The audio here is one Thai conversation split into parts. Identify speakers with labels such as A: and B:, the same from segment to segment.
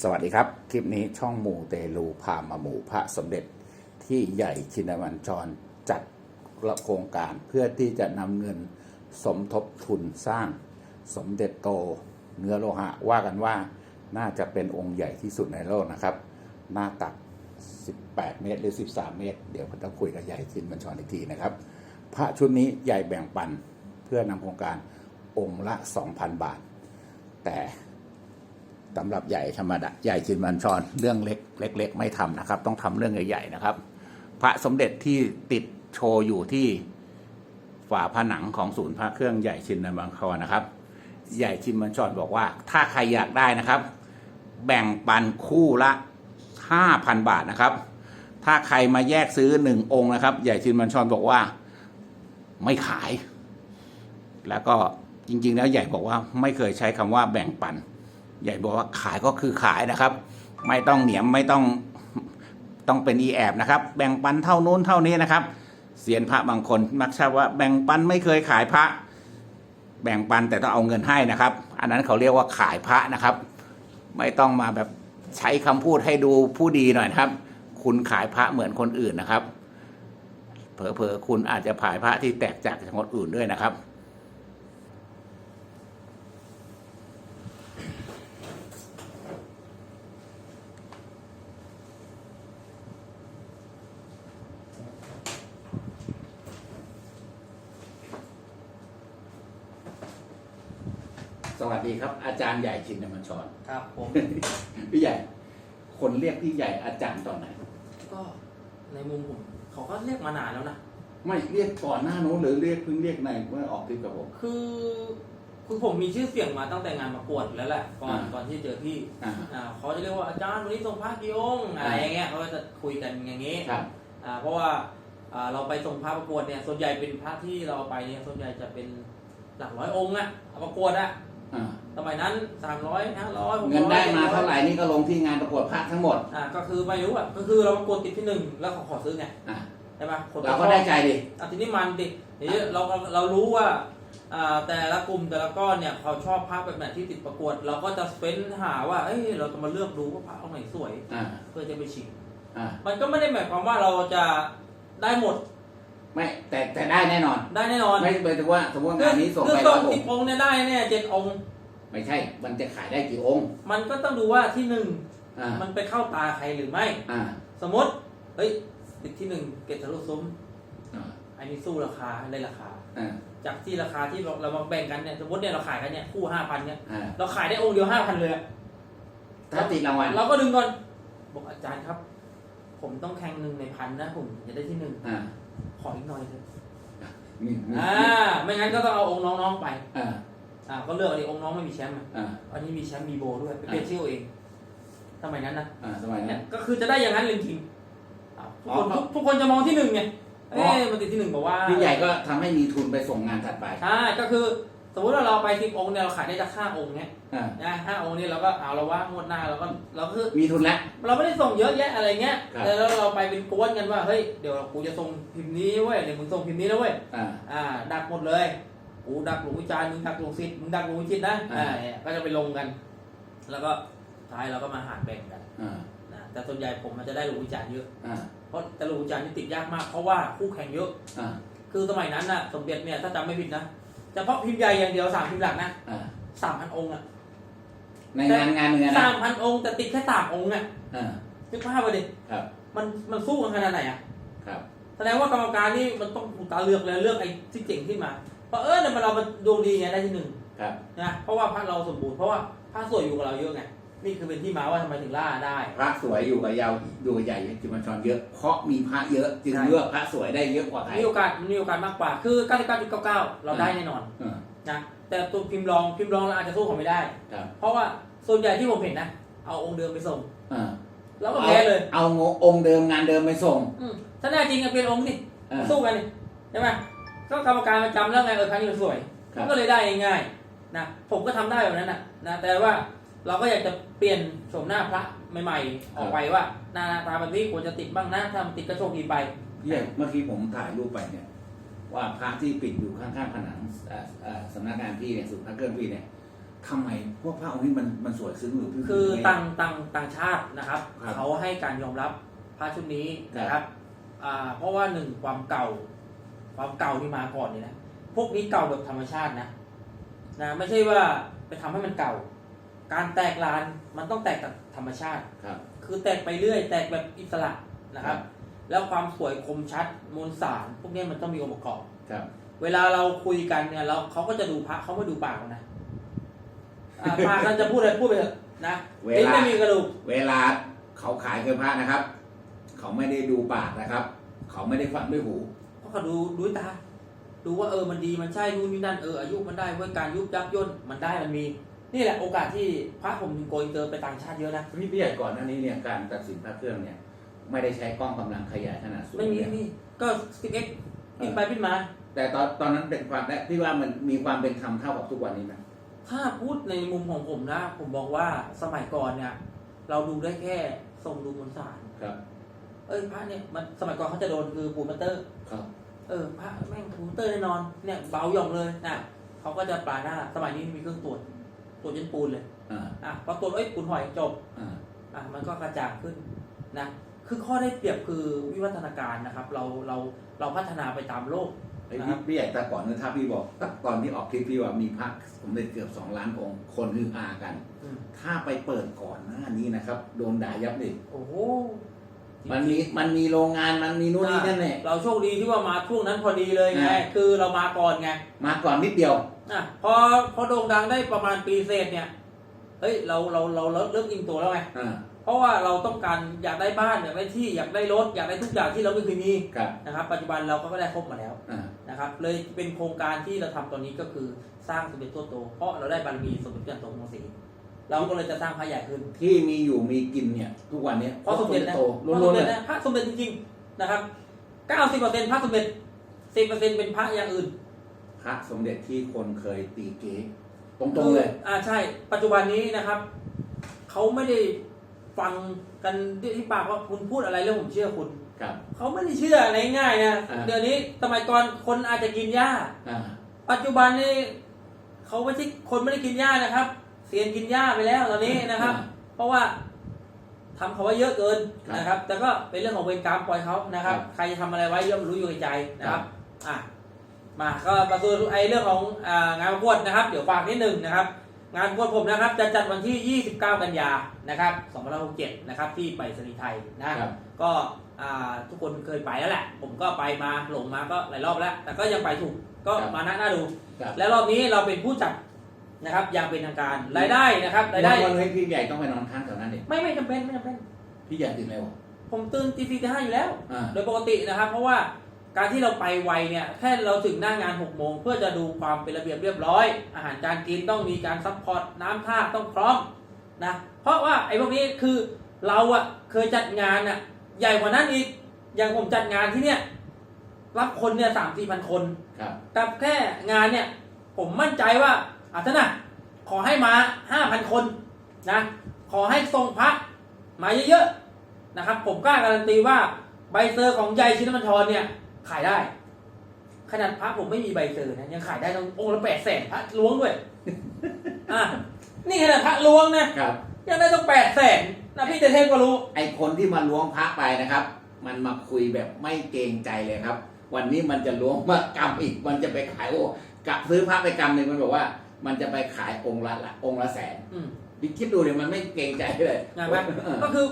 A: สวัสดีครับ คลิปนี้ช่องหมู่เตลูพามาหมู่พระสมเด็จที่ใหญ่ชินวันจรจัดโครงการเพื่อที่จะนำเงินสมทบทุนสร้างสมเด็จโตเนื้อโลหะว่ากันว่าน่าจะเป็นองค์ใหญ่ที่สุดในโลกนะครับ หน้าตัก 18 เมตรหรือ 13 เมตร เดี๋ยวผมต้องคุยกับใหญ่ชินบัญชรอีกทีนะครับ พระชุดนี้ใหญ่แบ่งปันเพื่อนำโครงการองค์ละ 2,000 บาท แต่ สำหรับใหญ่ธรรมดาใหญ่จินบัญชรเรื่องเล็กเล็กๆไม่ทำนะครับ ต้องทำเรื่องใหญ่ๆนะครับ พระสมเด็จที่ติดโชว์อยู่ที่ฝาผนังของศูนย์พระเครื่องใหญ่ชินบัญชรนะครับ ใหญ่ชินบัญชรบอกว่า ถ้าใครอยากได้นะครับ แบ่งปันคู่ละ5,000บาทนะครับ ถ้าใครมาแยกซื้อหนึ่งองค์นะครับ ใหญ่ชินบัญชรบอกว่าไม่ขาย แล้วก็จริง ๆ แล้วใหญ่บอกว่าไม่เคยใช้คำว่าแบ่งปัน ใหญ่บอกว่าขายก็คือขายนะครับ ไม่ต้องเหนียมไม่ต้องต้องเป็นอีแอบนะครับ แบ่งปันเท่านู้นเท่านี้นะครับเสียนพระบางคนมักชอบว่าแบ่งปันไม่เคยขายพระ แบ่งปันแต่ต้องเอาเงินให้นะครับ อันนั้นเขาเรียกว่าขายพระนะครับ ไม่ต้องมาแบบใช้คำพูดให้ดูผู้ดีหน่อยครับ คุณขายพระเหมือนคนอื่นนะครับ เผลอๆคุณอาจจะขายพระที่แตกจากคนอื่นด้วยนะครับ วัสดีครับ อาจารย์ใหญ่ชินมัญชร
B: ครับผม
A: พี่ใหญ่ คนเรียกพี่ใหญ่อาจารย์ตอนไหน
B: ก็ในมุมผมเขาก็เรียกมานานแล้วนะ
A: ไม่เรียกก่อนหน้านู้นหรือเรียกเพิ่งเรียกในเมื่อออกทริปกับผม
B: คือคือผมมีชื่อเสียงมาตั้งแต่งานประกวดแล้วแหละก่อน
A: อ่า
B: ก่อนที่เจอพี่
A: อ่า
B: อ่าเขาจะเรียกว่าอาจารย์วันนี้ส่งพระกี่องค์อะไรอย่างเงี้ยเขาก็จะคุยกันอย่างงี้
A: ครับ
B: อ่าเพราะว่าอ่าเราไปส่งพระประกวดเนี่ยส่วนใหญ่เป็นพระที่เราเอาไปเนี่ยส่วนใหญ่จะเป็นหลักร้อยองค์อะเอาประกวดอะ
A: อ่า
B: สมัยนั้นสามร้อยห้าร้อย
A: เงินได้มาเท่าไหร่นี่ก็ลงที่งานประกวดพระทั้งหมด
B: อ่าก็คือไม่รู้อะก็คือเราประกวดติดที่หนึ่งแล้วเขาขอซื้อไง
A: อ่า
B: ใช่ปะคน
A: เราก็ได้ใจดิ
B: อะทีนี้มันดิทีนี้เราเราเรารู้ว่าอ่าแต่ละกลุ่มแต่ละก้อนเนี่ยเขาชอบภาพแบบไหนที่ติดประกวด เราก็จะเฟ้นหาว่าเอ้ยเราจะมาเลือกดูว่าพระองค์ไหนสวย
A: อ่า
B: เพื่อจะไปชิง
A: อ่า
B: มันก็ไม่ได้หมายความว่าเราจะได้หมด
A: ไม่แต่แต่ได้แน่นอน
B: ได้แน่นอน
A: ไม่หมายถึงว่าสมมติว่า
B: คื
A: งานนี้ส่ง
B: คือ
A: ไป
B: ส่
A: ร้องยอ
B: สิ
A: ง
B: บ
A: ค์
B: องค์เนี่ยได้เนี่ยเจ็ดองค์
A: ไม่ใช่ มันจะขายได้กี่องค์
B: มันก็ต้องดูว่าที่หนึ่ง
A: อ่า
B: มันไปเข้าตาใครหรือไม่
A: อ่า
B: สมมติเฮ้ยติดที่หนึ่งเกตทะลุซุ้ม
A: อ่า
B: อันนี้สู้ราคาได้ราคา
A: อ่า
B: จากที่ราคาที่เราเรามาแบ่งกันเนี่ยสมมติเนี่ยเราขายกันเนี่ยคู่ห้าพันเนี่ย
A: อ่า
B: เราขายได้องค์เดียวห้าพันเลยอะ
A: ถ้าติดรางวัล
B: เราก็ดึงก่อนบอกอาจารย์ครับ ผมต้องแข่งหนึ่งในพันนะผมจะได้ที่หนึ่ง
A: อ่า
B: ขออีกหน่อยเถอะ
A: มีมี
B: อ่าไม่งั้นก็ต้องเอาองค์น้องๆไป
A: อ่า
B: อ่าก็เลือกเอาดิองค์น้องไม่มีแชมป์อะ
A: อ่า
B: อันนี้มีแชมป์มีโบด้วยไปเปลี่ยนชื่อเอาเองสมัยนั้นนะ
A: อ่าสมัย
B: เนี่
A: นั้
B: ย
A: น
B: ก็คือจะได้อย่างนั้นเลยจริงๆอ้าวทุกคน
A: อ๋อ
B: ทุกทุกคนจะมองที่หนึ่งไง
A: อ๋อ
B: เอ๊ะมันติดที่หนึ่งบอกว่า
A: พี่ใหญ่ก็ทำให้มีทุนไปส่งงานถัดไป
B: ใช่ก็คือ สมมติว่าเราไปสิบองค์เนี่ยเราขายได้จากห้าองค์เนี่ย
A: อ่า
B: นะห้าองค์นี่เราก็เอาเราว่างวดหน้าเราก็เราก็คือ
A: มีทุนแล้ว
B: เราไม่ได้ส่งเยอะแยะอะไรเงี้ย
A: ครับ
B: แต่แล้วเราไปเป็นกวนกันว่าเฮ้ยเดี๋ยวกูจะส่งพิมพ์นี้เว้ยเดี๋ยวมึงส่งพิมพ์นี้นะเว้ย
A: อ่า
B: อ่า ดักหมดเลยกูดักหลวงวิจารณ์มึงดักหลวงศิษย์มึงดักหลวงวิจิตรนะ
A: อ่า
B: อ่าเนี่ยก็จะไปลงกัน แล้วก็ท้ายเราก็มาหารแบ่งกัน
A: อ่า
B: นะแต่ส่วนใหญ่ผมมันจะได้หลวงวิจารณ์เยอะ
A: อ่า
B: เพราะแต่หลวงวิจารณ์นี่ติดยากมากเพราะว่าคู่แข่งเยอะ
A: อ่า
B: คือสมัยนั้นน่ะสมเด็จเนี่ยถ้าจำไม่ผิดนะ เฉพาะพิมพ์ใหญ่อย่างเดียวสามพิมพ์หลักนะ
A: อ่า
B: สามพันองค์อะ
A: ในงานงานหนึ่งอะนะ
B: สามพันองค์แต่ติดแค่สามองค์อะ
A: อ่า
B: นึกภาพไปดิ
A: ครับ
B: มันมันสู้กันขนาดไหนอะ
A: ครับ
B: แสดงว่ากรรมการนี่มันต้องตาเลือกเลยเลือกไอ้ที่เจ๋งขึ้นมาเพราะเออเนี่ยมันเรามันดวงดีไงได้ที่หนึ่ง
A: ครับ
B: นะเพราะว่าพระเราสมบูรณ์เพราะว่าพระสวยอยู่กับเราเยอะไง นี่คือเป็นที่มาว่าทำไมถึงล่าได้
A: พระสวยอยู่กับยาวอยู่กับใหญ่จิมชรเยอะ เพราะมีพระเยอะจึง
B: ใช่
A: เลือกพระสวยได้เยอะกว่าใคร
B: มีโอกาสมีโอกาสมากกว่าคือ 99.99 เราได้แน่นอน
A: อ่า
B: นะแต่ตัวพิมพ์รองพิมพ์รองเราอาจจะสู้เขาไม่ได้
A: ครับ
B: เพราะว่าส่วนใหญ่ที่ผมเห็นนะ เอาองค์เดิมไปส่ง
A: อ่า
B: แล้วก็แพ้เลย
A: เอางองค์เดิมงานเดิมไปส่ง
B: อืมถ้าแน่จริงก็เป็นองค์นี่
A: อ่า
B: สู้กันนี่ใช่ไหมก็กรรมการมันจำแล้วไงเออครั้งนี้มันสวย
A: ครั
B: มั
A: บ
B: นก็เลยได้ง่ายๆนะผมก็ทำได้แบบนั้นนะนะแต่ว่า เราก็อยากจะเปลี่ยนโฉมหน้าพระใหม่ๆ ออกไปว่าหน้าตาแบบนี้ควรจะติดบ้างนะถ้ามันติดก็โชคดีไป
A: พี่ใหญ่เมื่อกี้ผมถ่ายรูปไปเนี่ย ว่าพระที่ปิดอยู่ข้างๆผนังอ่าอ่าสำนักงานพี่เนี่ยสุดพระเครื่องพี่เนี่ยทำไมพวกพระองค์นี้มันมันสวยซึ้งหรือพี่
B: คือ
A: พี่
B: ต่างต่างต่างชาตินะครับ
A: ครับ
B: เขาให้การยอมรับพระชุดนี้นะครับอ่าเพราะว่าหนึ่งความเก่า ความเก่าที่มาก่อนเนี่ยนะพวกนี้เก่าแบบธรรมชาตินะนะ ไม่ใช่ว่าไปทำให้มันเก่า การแตกลานมันต้องแตกจากธรรมชาติ
A: ครับ
B: คือแตกไปเรื่อย แตกแบบอิสระนะครับ
A: ครับ
B: แล้วความสวยคมชัดมวลสาร พวกนี้มันต้องมีองค์ประกอบ
A: ครับ
B: เวลาเราคุยกันเนี่ยเราเขาก็จะดูพระเขาไม่ดูปากเรานะอ่าปากเราจะพูดอะไรพูดไปเถอะนะ
A: เว
B: ลิ้น
A: ลา
B: ไม่มีกระดูก
A: เวลาเขาขายเครื่องพระนะครับ เขาไม่ได้ดูปากนะครับ เขาไม่ได้ฟังด้วยหู
B: เพราะเขาดูด้วยตา ดูว่าเออมันดีมันใช่นู่นนี่นั่นเอออายุมันได้เว้ยการยุบยับย่นมันได้มันมี นี่แหละโอกาสที่พระผมถึงโกอินเตอร์ไปต่างชาติเยอะนะ
A: พี่พี่ใหญ่ก่อนหน้านี้เนี่ยการตัดสินพระเครื่องเนี่ย ไม่ได้ใช้กล้องกำลังขยายขนาดสูง
B: ไม่มี
A: เนี่ย
B: ไม่มีก็สิบเอ็กปิดไปปิดมา
A: แต่ตอนตอนนั้นเป็นความและพี่ว่ามันมีความเป็นธรรมเท่ากับทุกวันนี้ไหม
B: ถ้าพูดในมุมของผมนะ ผมบอกว่าสมัยก่อนเนี่ยเราดูได้แค่ทรงดูมวลสาร
A: ครับ
B: เอ้ยพระเนี่ยมันสมัยก่อนเขาจะโดนคือปูนมัตเตอร์
A: ครับ
B: เออพระแม่งปูนมัตเตอร์แน่นอนเนี่ยเบาหย่องเลยนะเขาก็จะปลาหน้าสมัยนี้มีเครื่องตรวจ ตรวจยันปูนเลย
A: อ่า
B: อะพอตรวจเอ้ยปูนหอยจบ
A: อ่า
B: อะมันก็กระจ่างขึ้นนะคือข้อได้เปรียบคือวิวัฒนาการนะครับ เราเราเราพัฒนาไปตามโลก
A: ไอ้
B: นะครั
A: พี่
B: บ
A: พี่ใหญ่แต่ก่อนเนี่ยถ้าพี่บอกตอนที่ออกคลิปพี่ว่ามีพระสมเด็จเกือบสองล้านองค์คนฮือฮากัน
B: อืม
A: ถ้าไปเปิดก่อนหน้านี้นะครับ โดนด่ายับเลย
B: โอ้โห
A: มันมีมันมีโรงงานมันมีนู่นนี่นั่นแหละ
B: เราโชคดีที่ว่ามาช่วงนั้นพอดีเลยไง
A: อ่า
B: คือเรามาก่อนไง
A: มาก่อนนิดเดียว
B: อะพอพอโด่งดังได้ประมาณปีเศษเนี่ยเฮ้ยเราเราเราเริ่มเริ่มอิงตัวแล้วไง
A: อ่า
B: เพราะว่าเราต้องการอยากได้บ้านอยากได้ที่อยากได้รถอยากได้ทุกอย่างที่เราไม่เคยมี
A: ครับ
B: นะครับ ปัจจุบันเราก็ได้ครบมาแล้ว
A: อ่า
B: นะครับ เลยเป็นโครงการที่เราทำตอนนี้ก็คือสร้างสมเด็จตัวโตเพราะเราได้บารมีสมเด็จพระจันทร์โตมงศรีเราก็เลยจะสร้างพระใหญ่ขึ้น
A: ที่มีอยู่มีกินเนี่ย ทุกวันเนี้ย
B: เพราะสมเด็จนะ
A: โต
B: พระ
A: ล้
B: ส
A: ว
B: ม
A: นๆ
B: เด็
A: เล
B: จ
A: ย
B: นะพระสมเด็จจริงๆนะครับ 90%พระสมเด็จ 10%เป็นพระอย่างอื่น
A: พระสมเด็จที่คนเคยตีเก๊ตรงๆเลย
B: อ่าใช่ ปัจจุบันนี้นะครับ เขาไม่ได้ฟังกันที่ปากว่าคุณพูดอะไรแล้วผมเชื่อคุณ
A: ครับ
B: เขาไม่ได้เชื่ออะไรง่ายๆนะ
A: อ่า
B: เดี๋ยวนี้สมัยก่อนคนอาจจะกินหญ้า
A: อ่า
B: ปัจจุบันนี้เขาไม่ใช่คนไม่ได้กินหญ้านะครับ เสียนกินหญ้าไปแล้วตอนนี้นะครับ เพราะว่าทำเขาไว้เยอะเกินนะครับ แต่ก็เป็นเรื่องของเวรกรรมปล่อยเขานะครับ ใครจะทำอะไรไว้ย่อมรู้อยู่ในใจนะครับ อะ มาก็มาสู่ไอเรื่องของอ่างานประกวดนะครับ เดี๋ยวฝากนิดหนึ่งนะครับ งานประกวดผมนะครับ จะจัดวันที่ 29 กันยานะครับ2567 นะครับ ที่ไปรษณีย์ไทยนะ
A: ครับ
B: ก็อ่าทุกคนเคยไปแล้วแหละ ผมก็ไปมาหลงมาก็หลายรอบแล้ว แต่ก็ยังไปถูกก็มาน่าน่าดู
A: ครับ
B: และรอบนี้เราเป็นผู้จัดนะครับอย่างเป็นทางการรายได้นะครับรายได้
A: วันนี้พี่ใหญ่ต้องไปนอนค้างแถวนั้นเอง
B: ไม่ไม่จำเป็นไม่จำเป็น
A: พี่ใหญ่ตื่นเร็ว
B: ผมตื่นตีสี่ตีห้าอยู่แล้ว
A: อ่า
B: โดยปกตินะครับ เพราะว่า การที่เราไปไวเนี่ยแค่เราถึงหน้างาน6กโมงเพื่อจะดูความเป็นระเบียบเรียบร้อย อาหารการกินต้องมีการซัพพอร์ตน้ำท่าต้องพร้อมนะเพราะว่าไอ้พวกนี้คือเราอะเคยจัดงานอะใหญ่กว่านั้นอีกอย่างผมจัดงานที่เนี่ยรับคนเนี่ยสามสี่พันคน
A: ครับ
B: กับแค่งานเนี่ยผมมั่นใจว่าอาจจะนะขอให้มาห้าพันคนนะขอให้ทรงพระมาเยอะๆนะครับ ผมกล้าการันตีว่าใบเซอร์ของใยชินมันทรเนี่ย ขายได้ ขนาดพระผมไม่มีใบเซอร์นะยังขายได้ต้ององค์ละแปดแสนพระล้วงด้วยอะนี่ขนาดพระล้วงนะครับ ยังได้ต้องแปดแสนนะพี่เตเทพก็รู้
A: ไอคนที่มาล้วงพระไปนะครับ มันมาคุยแบบไม่เกรงใจเลยครับ วันนี้มันจะล้วงมากำอีก มันจะไปขายโอ้กับซื้อพระไปกำหนึ่งมันบอกว่า มันจะไปขายองค์ละละองค์ละแสน
B: อืม
A: พี่คิดดูเนี่ยมันไม่เกรงใจเลย
B: งานไหม
A: เออ
B: ก็คือ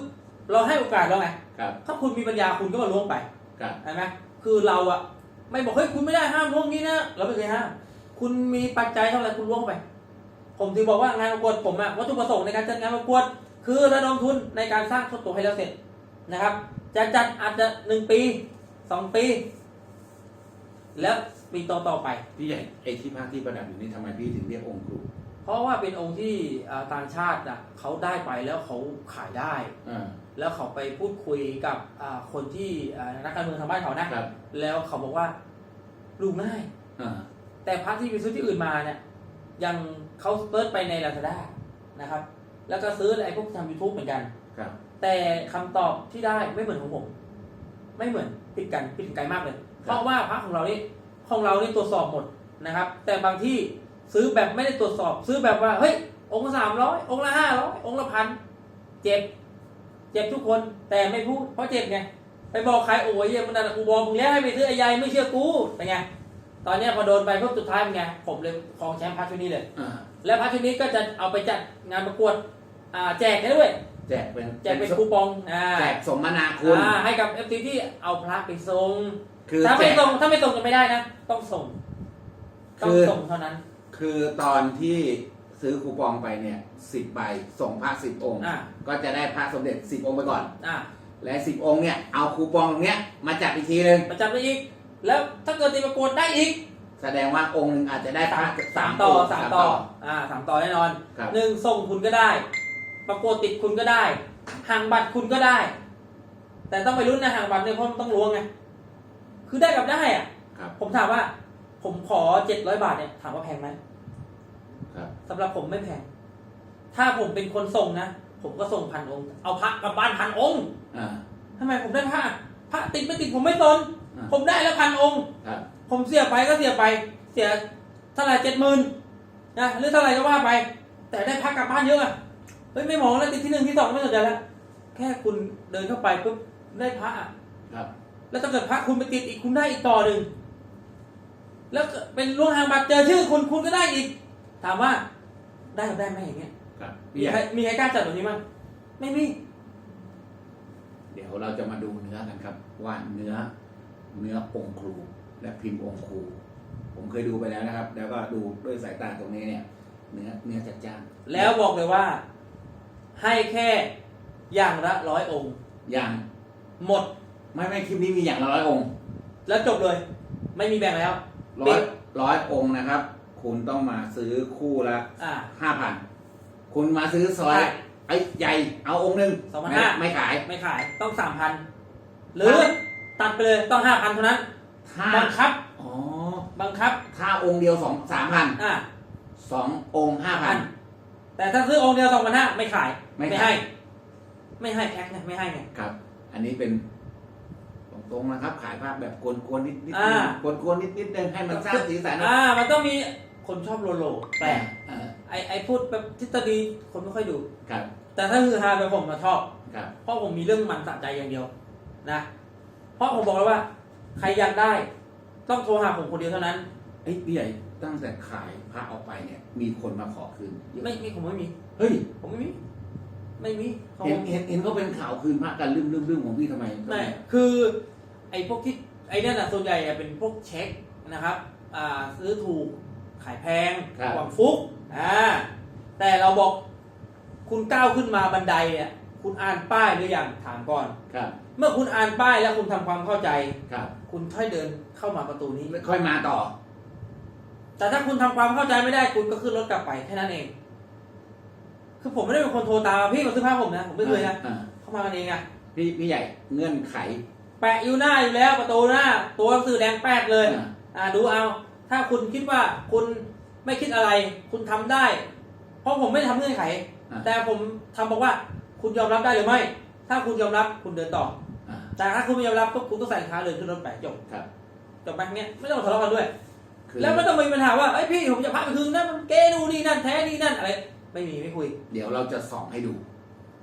B: เราให้โอกาสแล้วไง
A: ครับ
B: ถ้าคุณมีปัญญาคุณก็มาล้วงไป
A: ครับ
B: เห็นไหม คือเราอะไม่บอกเฮ้ยคุณไม่ได้ห้ามล้วงนี้นะเราไม่เคยห้ามคุณมีปัจจัยเท่าไหร่คุณล้วงไป ผมถึงบอกว่างานประกวดผมอะวัตถุประสงค์ในการจัดงานประกวด คือระดมทุนในการสร้างสตูให้แล้วเสร็จนะครับ จะจัดอาจจะหนึ่งปีสองปี แล้วปีต่อต่อๆไป
A: พี่ใหญ่ไอที่พระที่ประดับอยู่นี่ทำไมพี่ถึงเรียกองค์ครู
B: เพราะว่าเป็นองค์ที่อ่าต่างชาติอะเขาได้ไปแล้วเขาขายได้
A: อ่า
B: แล้วเขาไปพูดคุยกับอ่าคนที่อ่านักการเมืองทางบ้านเขานะ
A: ครับ
B: แล้วเขาบอกว่าดูง่าย
A: อ่า
B: แต่พระที่ไปซื้อที่อื่นมาเนี่ยยังเขาเปิดไปใน Lazada นะครับ แล้วก็ซื้อไอ้พวกทำยูทูบเหมือนกัน
A: ครับ
B: แต่คำตอบที่ได้ไม่เหมือนของผม ไม่เหมือนผิดกันผิดกันไกลมากเลย เพราะว่าพระของเรานี่ของเรานี่ตรวจสอบหมดนะครับ แต่บางที่ซื้อแบบไม่ได้ตรวจสอบ ซื้อแบบว่าเฮ้ยองค์ละสามร้อยองค์ละห้าร้อยองค์ละพันเจ็บ เจ็บทุกคนแต่ไม่พูดเพราะเจ็บไงไปบอกใครโอ้ยเหี้ยมึงนั่นนะกูบอกมึงแล้วให้ไปซื้อไอ้ใยไม่เชื่อกูเป็นไงตอนเนี้ยพอโดนไปพวกสุดท้ายเป็นไงผมเลยครองแชมป์พาชุดนี้เลย
A: อ่า
B: แล้วพาชุดนี้ก็จะเอาไปจัดงานประกวดอ่าแจกให้ด้วย
A: แจกเป็น
B: แจกเป็นคูปองอ่า
A: แจกสมนาคุณ
B: อ่าให้กับเอฟซีที่เอาพระไปส่ง
A: คือ
B: ถ้า
A: แจ
B: ไม่
A: ก
B: ส่งถ้าไม่ส่งจะไม่ได้นะ ต้องส่ง ต้อง
A: คือ
B: ส่งเท่านั้น
A: คือตอนที่ ซื้อคูปองไปเนี่ยสิบใบส่งพระสิบองค์
B: อ่า
A: ก็จะได้พระสมเด็จสิบองค์ไปก่อน
B: อ่า
A: และสิบองค์เนี่ยเอาคูปองตรงเนี้ยมาจัดอีกทีหนึ่ง
B: ประจำได้อีก แล้วถ้าเกิดตีประกวดได้อีก
A: แสดงว่าองค์หนึ่งอาจจะได้พ
B: สา
A: ระ
B: มสามต่อ
A: องค์
B: สามต่ออ่าสามต่อแน่นอน
A: ครับ
B: หนึ่งส่งคุณก็ได้ ประกวดติดคุณก็ได้ห่างบัตรคุณก็ได้ แต่ต้องไปรุ่นนะห่างบัตรเนี่ยเพราะมันต้องล้วงไงคือได้กับได้อะ
A: ครับ
B: ผมถามว่า ผมขอเจ็ดร้อยบาทเนี่ยถามว่าแพงไหม
A: ครับ
B: สำหรับผมไม่แพง ถ้าผมเป็นคนส่งนะ ผมก็ส่งพันองค์ เอาพระกลับบ้านพันองค์
A: อ่า
B: ทำไมผมได้พระพระติดไม่ติดผมไม่สน
A: อ่า
B: ผมได้แล้วพันองค์
A: ครับ
B: ผมเสียไปก็เสียไป เสียเท่าไหร่เจ็ดหมื่นนะหรือเท่าไหร่ก็ว่าไป แต่ได้พักกลับบ้านเยอะอะเฮ้ยไม่มองแล้วติดที่หนึ่งที่สองไม่สนใจแล้วแค่คุณเดินเข้าไปปุ๊บได้พระอะ
A: ครับ
B: แล้วถ้าเกิดพระคุณไปติดอีกคุณได้อีกต่อหนึ่งแล้วก็เป็นล่วงทางบัตรเจอชื่อคุณคุณก็ได้อีก ถามว่า ได้กับได้ไหมอย่างเงี้ย
A: ครับ
B: มีใครมีใครกล้าจัดแบบนี้มั้งไม่มี
A: เดี๋ยวเราจะมาดูเนื้อกันครับ ว่าเนื้อเนื้อองค์ครู และพิมพ์องค์ครู ผมเคยดูไปแล้วนะครับ แล้วก็ดูด้วยสายตาตรงนี้เนี่ย เนื้อเนื้อจัดจ้าน
B: แล้วบอกเลยว่า ให้แค่อย่างละร้อยองค์
A: อย่าง
B: หมด
A: ไม่ไม่คลิปนี้มีอย่างละร้อยองค์
B: แล้วจบเลย ไม่มีแบ่งแล้ว
A: ร้
B: ปิ
A: อย
B: ด
A: ร้อยองค์นะครับ คุณต้องมาซื้อคู่ละ
B: อ่า
A: ห้าพันคุณมาซื้อซอย
B: ใช่
A: ไอ้ใหญ่เอาองค์หนึ่ง
B: สองพัน
A: ไม่
B: ห้า
A: ไม่ขาย
B: ไม่ขายต้องสามพันหรือตัดไปเลยต้องห้าพันเท่านั้น
A: ถ้า
B: บังคับ
A: อ๋อ
B: บังคับ
A: ถ้าองค์เดียวสองสามพัน
B: อ่า
A: สององค์ห้าพัน
B: แต่ถ้าซื้อองค์เดียวสองพันห้าไม่ขาย
A: ไม่
B: ไม่
A: ขาย
B: ให้ ไม่ให้แพ็คไงไม่ให้ไง
A: ครับ อันนี้เป็นตรงๆนะครับ ขายภาพแบบกวนๆนิดนิด
B: อ่า
A: กวนๆนิดนิดนึงให้มันสร้างสีสันนะ
B: อ่า มันต้องมี คนชอบโลโลแปลก
A: อ่า
B: ไอไอพูดแบบทฤษฎีคนไม่ค่อยดู
A: ครับ
B: แต่ถ้าคือฮาแบบผมมาชอบ
A: ครับ
B: เพราะผมมีเรื่องมันสะใจอย่างเดียวนะ เพราะผมบอกแล้วว่า ใครอยากได้ ต้องโทรหาผมคนเดียวเท่านั้น
A: เอ้ยพี่ใหญ่ตั้งแต่ขายพระออกไปเนี่ย มีคนมาขอคืนเยอะ
B: ไม่มีผมไม่มี
A: เฮ้ย
B: ผมไม่มี ไม่มีเขา
A: เห็นเห็นเห็นเขาเป็นข่าวคืนพระกันลืมลืมลืมของพี่ทำไม
B: ไม่คือ ไอ้พวกที่ไอ้นั่นน่ะส่วนใหญ่อะเป็นพวกเช็คนะครับ อ่าซื้อถูก ขายแพง
A: ครับ
B: หวังฟุกอ่าแต่เราบอกคุณก้าวขึ้นมาบันไดเนี่ยคุณอ่านป้ายหรือยังถามก่อน
A: ครับ
B: เมื่อคุณอ่านป้ายแล้วคุณทำความเข้าใจ
A: ครับ
B: คุณค่อยเดินเข้ามาประตูนี้
A: ค่อยมาต่อ
B: แต่ถ้าคุณทำความเข้าใจไม่ได้คุณก็ขึ้นรถกลับไปแค่นั้นเอง คือผมไม่ได้เป็นคนโทรตามพี่มาซื้อผ้าผมนะผมไม่เคยนะ
A: อ่า
B: เข้ามากันเองอะ
A: พี่พี่ใหญ่เงื่อนไข
B: แปะอยู่หน้าอยู่แล้วประตูหน้าตัวหนังสือแดงแป๊ดเลย
A: อ่า
B: อ่าดูเอา ถ้าคุณคิดว่าคุณไม่คิดอะไร คุณทำได้ เพราะผมไม่ได้ทำเงื่อนไข
A: อ่า
B: แต่ผมทำบอกว่าคุณยอมรับได้หรือไม่ ถ้าคุณยอมรับคุณเดินต่อ
A: อ่า
B: แต่ถ้าคุณไม่ยอมรับก็คุณต้องใส่ขาเดินขึ้นรถไปจบ
A: ครับ
B: จบไปเนี้ยไม่ต้องทะเลาะกันด้วย
A: คือ
B: แล้วไม่ต้องมีปัญหาว่าไอ้ยพี่ผมจะพาไปคืนนั่นมันเกดูนี่นั่นแท้นี่นั่นอะไร ไม่มีไม่คุย
A: เดี๋ยวเราจะส่องให้ดู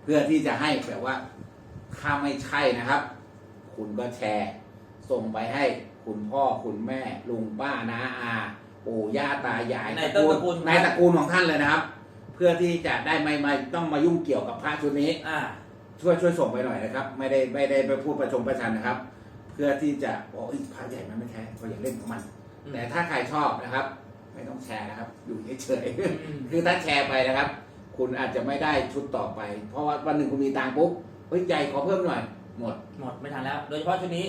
A: เพื่อที่จะให้แบบว่าถ้าไม่ใช่นะครับ คุณก็แชร์ ส่งไปให้ คุณพ่อคุณแม่ลุงป้าน้าอาปู่ย่าตายาย
B: ในต้นตระกูล
A: ในตระกูลของท่านเลยนะครับ เพื่อที่จะได้ไม่ไม่ต้องมายุ่งเกี่ยวกับพระชุดนี้
B: อ่า
A: ช่วยช่วยส่งไปหน่อยนะครับ ไม่ได้ไม่ได้ไปพูดประชมประชันนะครับ เพื่อที่จะบอกเอ้ยพระใหญ่มันไม่แท้ก็อย่าเล่นของมัน
B: อืม
A: แต่ถ้าใครชอบนะครับ ไม่ต้องแชร์นะครับ อยู่เฉยๆ
B: อืม
A: คือถ้าแชร์ไปนะครับ คุณอาจจะไม่ได้ชุดต่อไป เพราะว่าวันหนึ่งคุณมีตังค์ปุ๊บเฮ้ยใหญ่ขอเพิ่มหน่อย หมด
B: หมดไม่ทันแล้ว โดยเฉพาะชุดนี้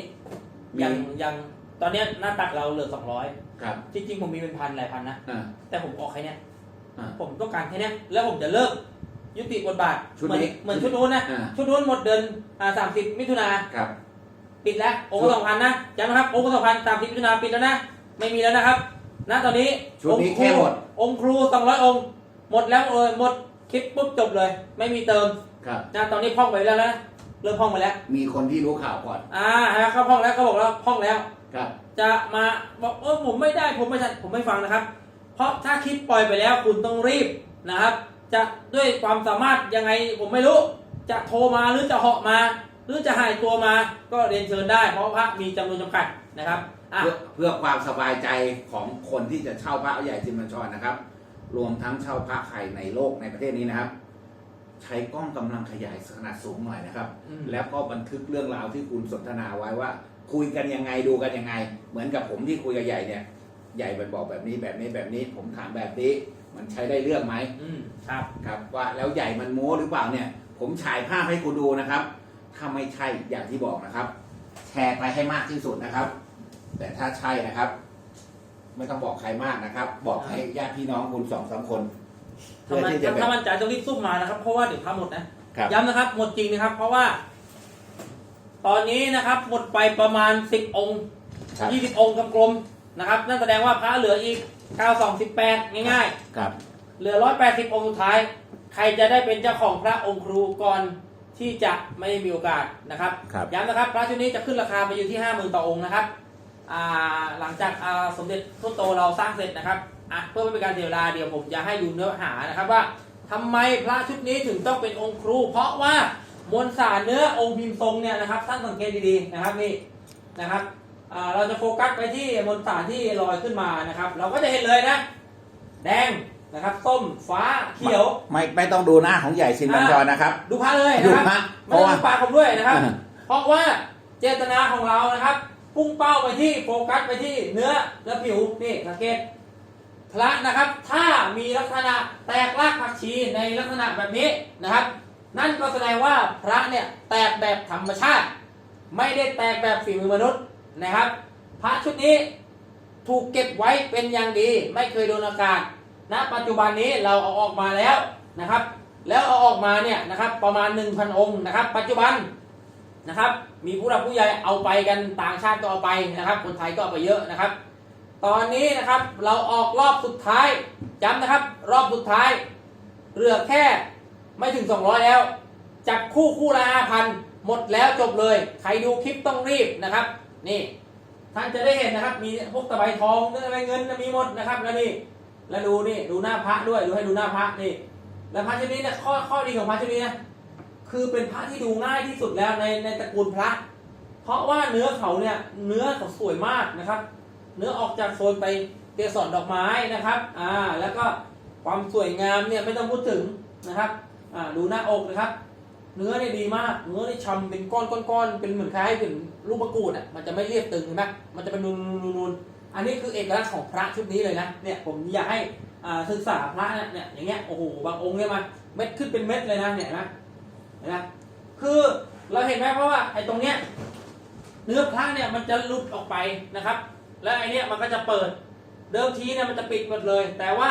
A: มี
B: ยังยัง ตอนเนี้ยหน้าตักเราเหลือสองร้อย
A: ครับ
B: จริงๆผมมีเป็นพันหลายพันนะ
A: อ่า
B: แต่ผมออกแค่เนี้ย
A: อ่า
B: ผมต้องการแค่เนี้ยแล้วผมจะเลิกยุติบทบาท
A: ชุด
B: เหมือน
A: นี้
B: เหมือนชุดนู้นนะ
A: อ่า
B: ชุดนู้นหมดเดือนอ่าสามสิบมิถุนา
A: ครับ
B: ปิดแล้วองค์ละสองพันนะจำนะครับองค์ละสองพันสามสิบมิถุนาปิดแล้วนะไม่มีแล้วนะครับ ณตอนนี้
A: ชุดนี้
B: องค์ครู
A: แค่หมด
B: องค์ครูสองร้อยองค์ หมดแล้วเออหมดคลิปปุ๊บจบเลย ไม่มีเติม
A: ครับ
B: นะตอนนี้พร่องไปแล้วนะเริ่มพร่องไปแล้ว
A: มีคนที่รู้ข่าวก่อน
B: อ่าฮะเข้าพร่องแล้วก็บอกแล้วพร่องแล้ว
A: ครับ
B: จะมาบอกเออผมไม่ได้ผมไม่ทันผมไม่ฟังนะครับพเพราะถ้าคลิปปล่อยไปแล้วคุณต้องรีบนะครับ จะด้วยความสามารถยังไงผมไม่รู้ จะโทรมาหรือจะเหาะมา หรือจะหายตัวมาก็เรียนเชิญได้ เพราะพระมีจำนวนจำกัดนะครับอะ
A: เพื่อเพื่อความสบายใจของคนที่จะเช่าพระใหญ่จินบัญชรนะครับ รวมทั้งเช่าพระใครในโลกในประเทศนี้นะครับ ใช้กล้องกำลังขยายขนาดสูงหน่อยนะครับ
B: อืม
A: แล้วก็บันทึกเรื่องราวที่คุณสนทนาไว้ว่า คุยกันยังไงดูกันยังไง เหมือนกับผมที่คุยกับใหญ่เนี่ย ใหญ่ไปบอกแบบนี้แบบนี้แบบนี้ ผมถามแบบนี้ มันใช้ได้เรื่องไหม
B: อืมครับ
A: ครับว่าแล้วใหญ่มันโม้หรือเปล่าเนี่ย ผมฉายภาพให้คุณดูนะครับ ถ้าไม่ใช่อย่างที่บอกนะครับ แชร์ไปให้มากที่สุดนะครับ แต่ถ้าใช่นะครับ ไม่ต้องบอกใครมากนะครับ บอกให้ญาติพี่น้องคุณสองสามคนเพื่
B: ถ้า
A: อ
B: มัน
A: ที่จะแบ
B: ถ้า
A: บ
B: มันใจต้องรีบซุ่มมานะครับ เพราะว่าเดี๋ยวพระหมดนะ
A: ครับ
B: ย้ำนะครับ หมดจริงนะครับ เพราะว่า ตอนนี้นะครับหมดไปประมาณ 10 องค์
A: ครับ
B: 20 องค์กลมๆนะครับ นั่นแสดงว่าพระเหลืออีก 9 2 18 ง่าย
A: ครับ
B: ๆ เหลือ 180 องค์สุดท้าย ใครจะได้เป็นเจ้าของพระองค์ครูก่อนที่จะไม่มีโอกาสนะครับ
A: ครับ
B: ย้ำนะครับพระชุดนี้จะขึ้นราคาไปอยู่ที่ 50,000 ต่อองค์นะครับอ่าหลังจากอ่าสมเด็จต้นโตเราสร้างเสร็จนะครับอะเพื่อไม่เป็นการเสียเวลาเดี๋ยวผมจะให้ดูเนื้อหานะครับว่าทำไมพระชุดนี้ถึงต้องเป็นองค์ครู เพราะว่า มวลสารเนื้อองค์พิมพ์ทรงเนี่ยนะครับท่านสังเกตดีๆนะครับนี่นะครับอ่าเราจะโฟกัสไปที่มวลสารที่ลอยขึ้นมานะครับ เราก็จะเห็นเลยนะ แดงนะครับส้มฟ้าเขียว
A: ไม่ไม่ต้องดูหน้าของใหญ่ชินบัญชรนะครับ
B: ดูพระเลย
A: ดู
B: นะครับ
A: พระเพ
B: ไม่
A: ราะ
B: ต้อง
A: ว่า
B: ดูปากผมด้วยนะครับ
A: อ่า
B: เพราะว่าเจตนาของเรานะครับพุ่งเป้าไปที่โฟกัสไปที่เนื้อและผิวนี่สังเกตพระนะครับ ถ้ามีลักษณะแตกรากผักชีในลักษณะแบบนี้นะครับ นั่นก็แสดงว่าพระเนี่ยแตกแบบธรรมชาติ ไม่ได้แตกแบบฝีมือมนุษย์นะครับ พระชุดนี้ถูกเก็บไว้เป็นอย่างดี ไม่เคยโดนอากาศณปัจจุบันนี้เราเอาออกมาแล้วนะครับ แล้วเอาออกมาเนี่ยนะครับประมาณ 1,000 องค์นะครับ ปัจจุบันนะครับ มีผู้หลักผู้ใหญ่เอาไปกันต่างชาติก็เอาไปนะครับ คนไทยก็เอาไปเยอะนะครับ ตอนนี้นะครับเราออกรอบสุดท้ายย้ำนะครับ รอบสุดท้ายเหลือแค่ ไม่ถึง 200 แล้ว จับคู่คู่ละ5,000หมดแล้วจบเลย ใครดูคลิปต้องรีบนะครับ นี่ท่านจะได้เห็นนะครับ มีพวกตะไบทองเนื้อะไรเงินมีหมดนะครับแล้วนี่แล้วดูนี่ดูหน้าพระด้วยดูให้ดูหน้าพระนี่ แล้วพระชนิดเนี่ยข้อข้อดีของพระชนิดนี่ยคือเป็นพระที่ดูง่ายที่สุดแล้วในในตระกูลพระ เพราะว่าเนื้อเขาเนี่ยเนื้อเขาสวยมากนะครับ เนื้อออกจากโซนไปเกสรดอกไม้นะครับอ่าแล้วก็ความสวยงามเนี่ยไม่ต้องพูดถึงนะครับ ดูหน้าอกนะครับ เนื้อเนี่ยดีมากเนื้อเนี่ยชำเป็นก้อนก้อนก้อนเป็นเหมือนคล้ายเป็นลูกมะกรูดอะมันจะไม่เรียบตึงเห็นไหมมันจะเป็นนูนนูนนูนอันนี้คือเอกลักษณ์ของพระชุดนี้เลยนะเนี่ยผมอยากให้ศึกษาพระเนี่ยอย่างเงี้ยโอ้โหบางองค์เนี่ยมาเม็ดขึ้นเป็นเม็ดเลยนะเนี่ยนะเห็นไหมคือเราเห็นไหมเพราะว่าไอ้ตรงเนี้ยเนื้อพระเนี่ยมันจะหลุดออกไปนะครับ แล้วไอ้นี้มันก็จะเปิดเดิมทีเนี่ยมันจะปิดหมดเลย แต่ว่า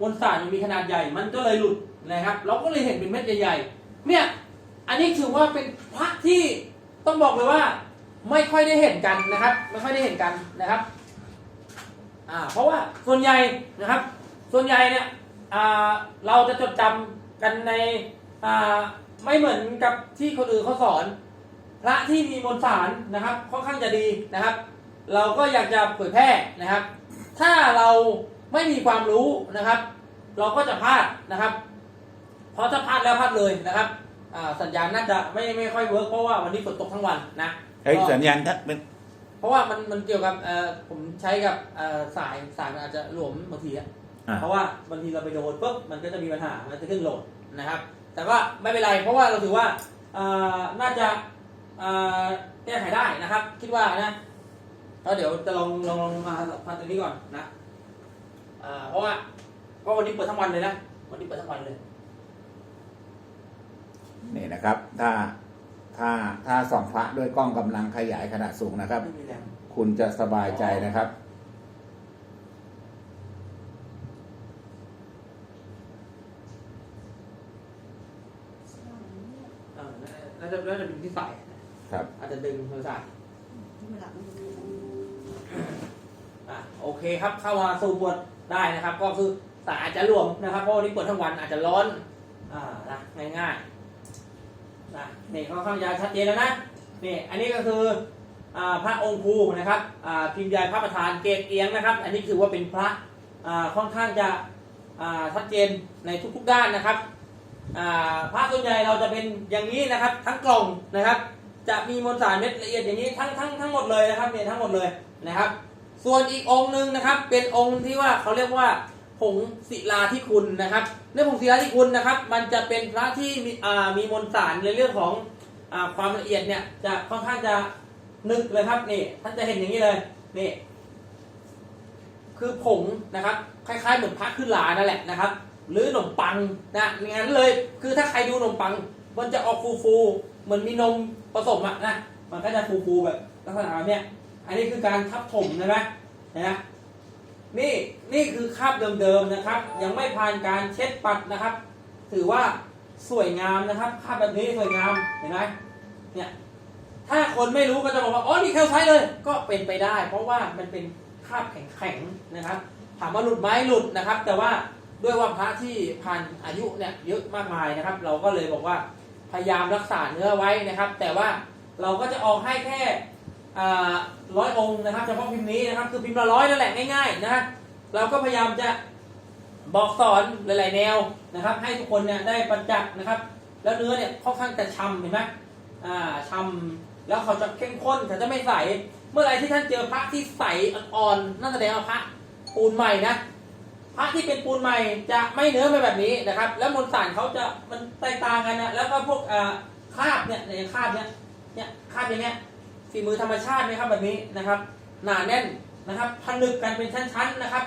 B: มวลสารมันมีขนาดใหญ่มันก็เลยหลุด นะครับ เราก็เลยเห็นเป็นเม็ดใหญ่ๆ เนี่ย อันนี้ถือว่าเป็นพระที่ต้องบอกเลยว่า ไม่ค่อยได้เห็นกันนะครับ ไม่ค่อยได้เห็นกันนะครับอ่าเพราะว่าส่วนใหญ่นะครับ ส่วนใหญ่เนี่ยอ่าเราจะจดจำกันในอ่าไม่เหมือนกับที่คนอื่นเขาสอน พระที่มีมวลสารนะครับค่อนข้างจะดีนะครับ เราก็อยากจะเผยแพร่นะครับ ถ้าเราไม่มีความรู้นะครับ เราก็จะพลาดนะครับ เพราะถ้าพลาดแล้วพลาดเลยนะครับอ่าสัญญาณน่าจะไม่ไม่ค่อยเวิร์กเพราะว่าวันนี้ฝนตกทั้งวันนะ
A: เฮ้ย
B: ก็
A: สัญญาณถ้าเป็น
B: เพราะว่ามันมันเกี่ยวกับเอ่อผมใช้กับเอ่อสายสายมันอาจจะหลวมบางทีอะ
A: อ่า
B: เพราะว่าบางทีเราไปโดนปุ๊บมันก็จะมีปัญหามันจะขึ้นโหลดนะครับ แต่ว่าไม่เป็นไรเพราะว่าเราถือว่าเอ่อน่าจะเอ่อแก้ไขได้นะครับ คิดว่านะแล้วเดี๋ยวจะลองลองลองมาพันตัวนี้ก่อนนะเอ่อเพราะว่าเพราะวันนี้เปิดทั้งวันเลยนะวันนี้เปิดทั้งวันเลย
A: นี่นะครับ ถ้าถ้าถ้าส่องพระด้วยกล้องกำลังขยายขนาดสูงนะครับ
B: ไม่มีแรง
A: คุณจะสบายใจนะครับ
B: เออน่าจะน่าจะเป็นที่ใส่
A: ครับ
B: อาจจะดึงโทรศัพท์อะโอเคครับเข้ามาสู่บทได้นะครับ ก็คือสายอาจจะหลวมนะครับ เพราะวันนี้เปิดทั้งวันอาจจะร้อน อ่านะง่ายๆ นะนี่ค่อนข้างจะชัดเจนแล้วนะนี่อันนี้ก็คืออพระองค์ครูนะครับพิมพ์ใหญ่พระประธานเกตเอียงนะครับ อันนี้ถือว่าเป็นพระค่อนข้างจะชัดเจนในทุกๆด้านนะครับพระส่วนใหญ่เราจะเป็นอย่างนี้นะครับ ทั้งกล่องนะครับ จะมีมวลสารเม็ดละเอียดอย่างนี้ทั้งทั้งทั้งหมดเลยนะครับเนี่ยทั้งหมดเลยนะครับ ส่วนอีกองค์หนึ่งนะครับ เป็นองค์ที่ว่าเขาเรียกว่า ผงศิลาที่คุณนะครับเรื่องผงศิลาที่คุณนะครับ มันจะเป็นพระที่มีอ่ามีมวลสารในเรื่องของอาความละเอียดเนี่ยจะค่อนข้างจะนึกเลยครับนี่ท่านจะเห็นอย่างนี้เลยนี่คือผงนะครับ คล้ายๆเหมือนพระขึ้นลานั่นแหละนะครับ หรือขนมปังนะงั้นเลยคือถ้าใครดูขนมปัง มันจะออกฟูๆเหมือนมีนมผสมอะนะมันก็จะฟูๆแบบลักษณะแบบเนี้ยอันนี้คือการทับถมใช่ไหมนะ นี่นี่คือคราบเดิมๆนะครับ ยังไม่ผ่านการเช็ดปัดนะครับ ถือว่าสวยงามนะครับคราบแบบนี้สวยงามเห็นไหมเนี่ยถ้าคนไม่รู้ก็จะบอกว่าอ๋อนี่แคลไซต์เลย ก็เป็นไปได้ เพราะว่ามันเป็นคราบแข็งๆนะครับ ถามว่าหลุดไหมหลุดนะครับ แต่ว่าด้วยว่าพระที่ผ่านอายุเนี่ยเยอะมากมายนะครับ เราก็เลยบอกว่าพยายามรักษาเนื้อไว้นะครับ แต่ว่าเราก็จะออกให้แค่ ร้อยองค์นะครับเฉพาะพิมพ์นี้นะครับคือพิมพ์ละร้อยนั่นแหละง่ายๆนะเราก็พยายามจะบอกสอนหลาย ๆ แนวนะครับ ให้ทุกคนเนี่ยได้ประจักษ์นะครับ แล้วเนื้อเนี่ยค่อนข้างจะช้ำเห็นไหมอ่าช้ำแล้วเขาจะเข้มข้นเขาจะไม่ใส เมื่อไรที่ท่านเจอพระที่ใสอ่อนๆนั่นแสดงว่าพระปูนใหม่นะพระที่เป็นปูนใหม่จะไม่เนื้อไม่แบบนี้นะครับ แล้วมวลสารเขาจะมันแตกต่างกันนะแล้วก็พวกอ่าคราบเนี่ยอย่างคราบเนี่ยเนี่ยคราบอย่างเงี้ย ฝีมือธรรมชาติไหมครับแบบนี้นะครับ หนาแน่นนะครับผนึกกันเป็นชั้นๆนะครับ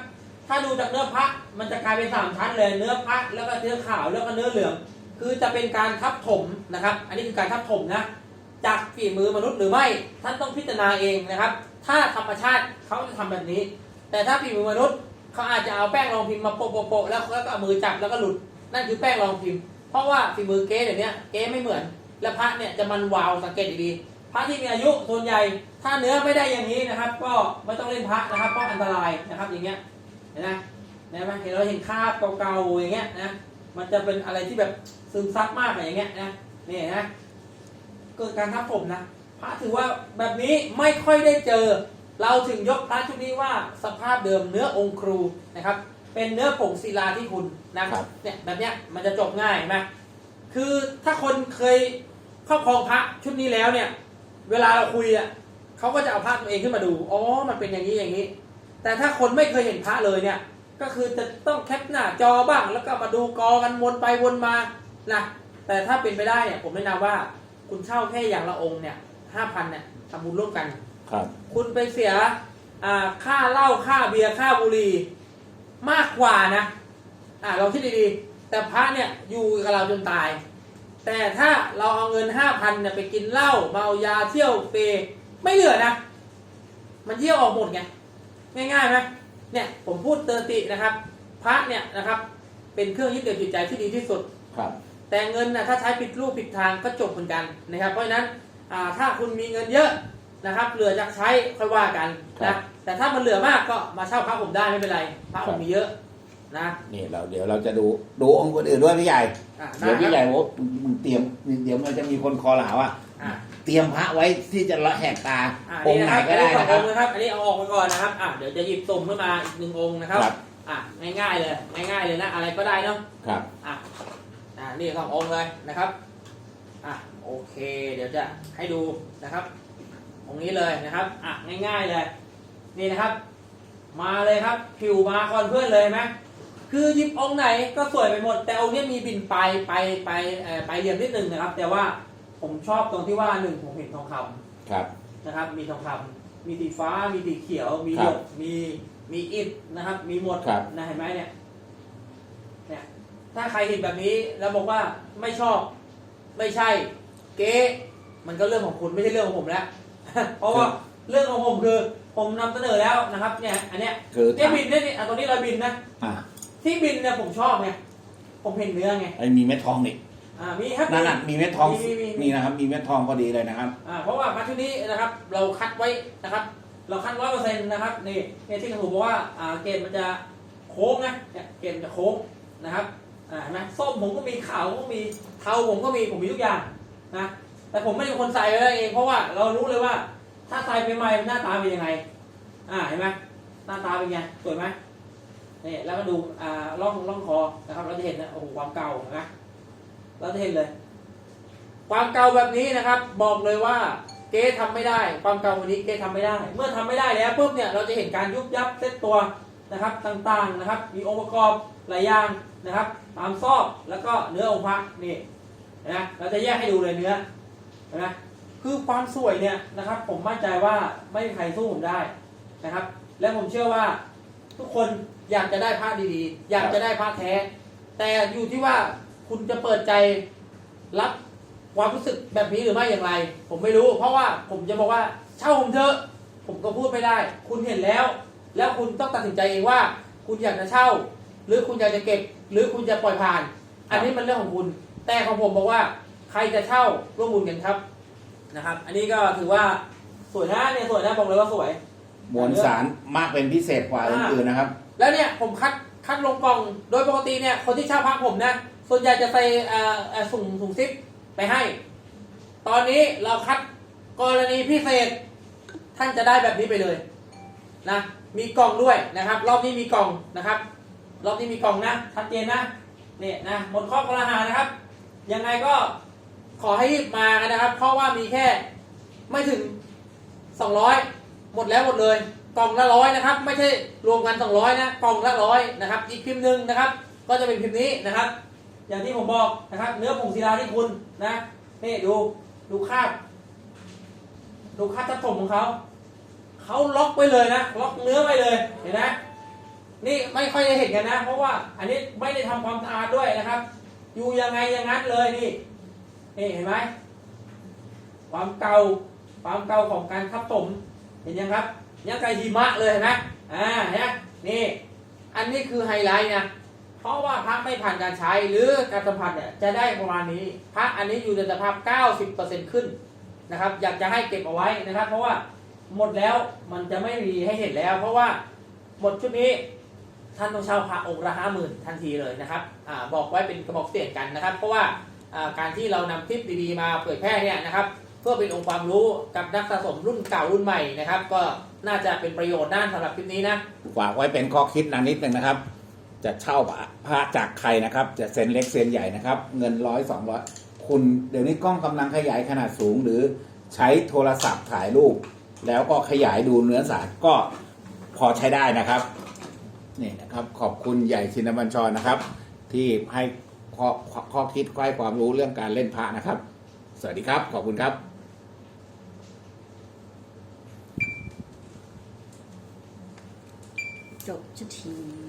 B: ถ้าดูจากเนื้อพระมันจะกลายเป็นสามชั้นเลยเนื้อพระแล้วก็เนื้อขาวแล้วก็เนื้อเหลือง คือจะเป็นการทับถมนะครับ อันนี้คือการทับถมนะจากฝีมือมนุษย์หรือไม่ท่านต้องพิจารณาเองนะครับ ถ้าธรรมชาติเขาจะทำแบบนี้ แต่ถ้าฝีมือมนุษย์เขาอาจจะเอาแป้งรองพิมพ์มาโปะโปะแล้วแล้วก็เอามือจับแล้วก็หลุดนั่นคือแป้งรองพิมพ์ เพราะว่าฝีมือเก๊เดี๋ยวนี้เก๊ไม่เหมือน และพระเนี่ยจะมันวาวสังเกตดีๆ พระที่มีอายุส่วนใหญ่ ถ้าเนื้อไม่ได้อย่างนี้นะครับ ก็ไม่ต้องเล่นพระนะครับเพราะอันตรายนะครับอย่างเงี้ยเห็นไหมเห็นไหมเห็นเราเห็นคราบเก่าๆอย่างเงี้ยนะมันจะเป็นอะไรที่แบบซึมซับมากอะไรอย่างเงี้ยนะนี่นะเกิดการทับถมนะพระถือว่าแบบนี้ไม่ค่อยได้เจอ เราถึงยกพระชุดนี้ว่าสภาพเดิมเนื้อองค์ครูนะครับ เป็นเนื้อผงศิลาที่คุณนะครับเนี่ยแบบเนี้ยมันจะจบง่ายเห็นไหมคือถ้าคนเคยครอบครองพระชุดนี้แล้วเนี่ย เวลาเราคุยอะเขาก็จะเอาพระตัวเองขึ้นมาดู อ๋อ มันเป็นอย่างนี้อย่างนี้ แต่ถ้าคนไม่เคยเห็นพระเลยเนี่ย ก็คือจะต้องแคปหน้าจอบ้าง แล้วก็มาดูกอกันวนไปวนมา นะ แต่ถ้าเป็นไปได้เนี่ยผมแนะนำว่า คุณเช่าแค่อย่างละองค์เนี่ยห้าพันเนี่ยทำบุญร่วมกัน
A: ครับ
B: คุณไปเสียอ่าค่าเหล้าค่าเบียร์ค่าบุหรี่มากกว่านะ อ่าลองคิดดีๆ แต่พระเนี่ยอยู่กับเราจนตาย แต่ถ้าเราเอาเงินห้าพันเนี่ยไปกินเหล้าเมายาเที่ยวเปย์ไม่เหลือนะ มันเที่ยวออกหมดไงง่ายๆไหมเนี่ยผมพูดเตือนตินะครับ พระเนี่ยนะครับ เป็นเครื่องยึดเหนี่ยวจิตใจที่ดีที่สุด
A: ครับ
B: แต่เงินนะถ้าใช้ผิดรูปผิดทางก็จบเหมือนกันนะครับ เพราะฉะนั้นอ่าถ้าคุณมีเงินเยอะนะครับ เหลือจากใช้ค่อยว่ากัน
A: ครั
B: นะ
A: บ
B: แต่ถ้ามันเหลือมากก็มาเช่าพระผมได้ไม่เป็นไรพระผมมีเยอะ นะ
A: นี่เราเดี๋ยวเราจะดูดูองค์คนอื่นด้วยพี่ใหญ่
B: อะ
A: เดี๋ยวพี่ให
B: ได้
A: ญ่บอกมึงเตรียมเดี๋ยวมันจะมีคนคอหลาว่า
B: อะ
A: เตรียมพระไว้ที่จะละแหกตา
B: อะ
A: อง
B: นี่
A: ค์
B: นะ
A: ไหน
B: ครับ
A: ก็ได้
B: อันนี้สอง
A: นะค
B: อ
A: รับ
B: งค์นะครับ อันนี้เอาออกมาก่อนนะครับอะเดี๋ยวจะหยิบสุ่มขึ้นมาอีกหนึ่งองค์นะครับ
A: ครับ
B: อะง่ายๆเลย ง่ายๆเลยนะ อะไรก็ได้เนาะ
A: ครับ
B: อะอะนี่สององค์เลยนะครับ อะโอเค เดี๋ยวจะให้ดูนะครับ องค์นี้เลยนะครับ อะง่ายๆเลย นี่นะครับ มาเลยครับผิวมาก่อนเพื่อนเลยไหม คือหยิบองค์ไหนก็สวยไปหมด แต่องค์นี้มีบินไปไปไปเอ่อไปเหลี่ยมนิดนึงนะครับ แต่ว่าผมชอบตรงที่ว่าหนึ่งผมเห็นทองคำ
A: ครับ
B: นะครับ มีทองคำมีสีฟ้า มีสีเขียว มี
A: ค
B: ห
A: รั
B: ย
A: บ
B: กมีมีอิฐนะครับ มีหมด
A: ครับ
B: นะเห็นไหมเนี่ยเนี่ยถ้าใครเห็นแบบนี้แล้วบอกว่าไม่ชอบไม่ใช่ เก๊มันก็เรื่องของคุณไม่ใช่เรื่องของผมแล้ว เพราะว่าเรื่องของผมคือผมนำเสนอแล้วนะครับ เนี่ย อันเนี้ย
A: คือ
B: เนี่ยบินเนี่ยนี่อะตรงนี้เราบินนะ
A: อ่า
B: ที่บินเนี่ยผมชอบไงผมเห็นเนื้อไง
A: ไอ้มีเม็ดทองนี่
B: อ่ามีครับ
A: นั่นน่ะมีเม็ดทอง
B: มีมีมี
A: นี่นะครับมีเม็ดทองพอดีเลยนะครับ
B: อ่าเพราะว่าพระชุดนี้นะครับ เราคัดไว้นะครับ เราคัดร้อยเปอร์เซ็นต์นะครับนี่เนี่ยที่กระถูกบอกว่าอ่าเกณฑ์มันจะโค้งนะเนี่ยเกณฑ์มันจะโค้งนะครับอ่าเห็นไหมส้มผมก็มีขาวผมก็มีเทาผมก็มีผมมีทุกอย่างนะแต่ผมไม่ได้เป็นคนใส่ไว้เองเพราะว่าเรารู้เลยว่า ถ้าใส่ไปใหม่ๆมันหน้าตาเป็นยังไง อ่าเห็นไหมหน้าตาเป็นไงสวยไหม นี่แล้วก็ดูอ่าร่องร่องคอนะครับเราจะเห็นนะโอ้โหความเก่านะเราจะเห็นเลย ความเก่าแบบนี้นะครับ บอกเลยว่าเก๊ทำไม่ได้ ความเก่าแบบนี้เก๊ทำไม่ได้ เมื่อทำไม่ได้แล้วปุ๊บเนี่ยเราจะเห็นการยุบยับเซตตัวนะครับต่างๆนะครับ มีองค์ประกอบหลายอย่างนะครับ ตามซอกแล้วก็เนื้อองค์พระนี่นะเราจะแยกให้ดูเลยเนื้อนไหมคือความสวยเนี่ยนะครับ ผมมั่นใจว่าไม่มีใครสู้ผมได้นะครับ และผมเชื่อว่าทุกคน อยากจะได้ผ้าดีๆ อยากจะได้ผ้าแท้ แต่อยู่ที่ว่าคุณจะเปิดใจรับความรู้สึกแบบนี้หรือไม่อย่างไร ผมไม่รู้ เพราะว่าผมจะบอกว่าเช่าผมเถอะ ผมก็พูดไม่ได้ คุณเห็นแล้ว แล้วคุณต้องตัดสินใจเองว่า คุณอยากจะเช่า หรือคุณอยากจะเก็บ หรือคุณจะปล่อยผ่าน อันนี้มันเรื่องของคุณ แต่ของผมบอกว่าใครจะเช่าร่วมบุญกันครับนะครับ อันนี้ก็ถือว่าสวยนะเนี่ยสวยนะบอกเลยว่าสวย
A: มวลสารมากเป็นพิเศษกว่า
B: อ่า
A: อื่นๆนะครับ
B: แล้วเนี่ยผมคัดคัดลงกล่อง โดยปกติเนี่ยคนที่เช่าพักผมนะ ส่วนใหญ่จะใส่สุ่มสุ่มซิปไปให้ ตอนนี้เราคัดกรณีพิเศษ ท่านจะได้แบบนี้ไปเลยนะมีกล่องด้วยนะครับ รอบนี้มีกล่องนะครับ รอบนี้มีกล่องนะชัดเจนนะเนี่ยนะหมดข้อกระหานะครับ ยังไงก็ขอให้รีบมากันนะครับ เพราะว่ามีแค่ไม่ถึง 200 หมดแล้วหมดเลย กล่องละร้อยนะครับ ไม่ใช่รวมกัน200นะกล่องละร้อยนะครับ อีกพิมพ์หนึ่งนะครับ ก็จะเป็นพิมพ์นี้นะครับ อย่างที่ผมบอกนะครับ เนื้อผงศิลาที่คุณนะนี่ดูดูคาบดูคาบทับถมของเขาเขาล็อกไว้เลยนะล็อกเนื้อไว้เลยเห็นไหมนี่ไม่ค่อยได้เห็นกันนะ เพราะว่าอันนี้ไม่ได้ทำความสะอาดด้วยนะครับ อยู่ยังไงอย่างนั้นเลยนี่นี่เห็นไหมความเก่าความเก่าของการทับถมเห็นยังครับ ยังไกหิมะเลยเห็นไหมอ่าเห็นไหมนี่ อันนี้คือไฮไลท์นะเพราะว่าพระไม่ผ่านการใช้หรือการสัมผัสเนี่ยจะได้ประมาณนี้พระอันนี้อยู่ในสภาพ 90%ขึ้นนะครับ อยากจะให้เก็บเอาไว้นะครับ เพราะว่าหมดแล้วมันจะไม่มีให้เห็นแล้ว เพราะว่าหมดชุดนี้ท่านต้องเช่าพระองค์ละห้าหมื่นทันทีเลยนะครับอาบอกไว้เป็นกระบอกเสียงกันนะครับ เพราะว่าอ่าการที่เรานำคลิปดีๆมาเผยแพร่เนี่ยนะครับ เพื่อเป็นองค์ความรู้กับนักสะสมรุ่นเก่ารุ่นใหม่นะครับ ก็ น่าจะเป็นประโยชน์ด้านสำหรับคลิปนี้นะ
A: ฝากไว้เป็นข้อคิดนนิดหนึ่งนะครับ จะเช่าพระจากใครนะครับ จะเซ็นเล็กเซ็นใหญ่นะครับ เงินร้อยสองร้อยคุณเดี๋ยวนี้กล้องกำลังขยายขนาดสูง หรือใช้โทรศัพท์ถ่ายรูป แล้วก็ขยายดูเนื้อสารก็พอใช้ได้นะครับนี่นะครับขอบคุณใหญ่ชินบัญชรนะครับ ที่ให้ข้อข้อคิดให้ความรู้เรื่องการเล่นพระนะครับ สวัสดีครับ ขอบคุณครับ
C: จบสักที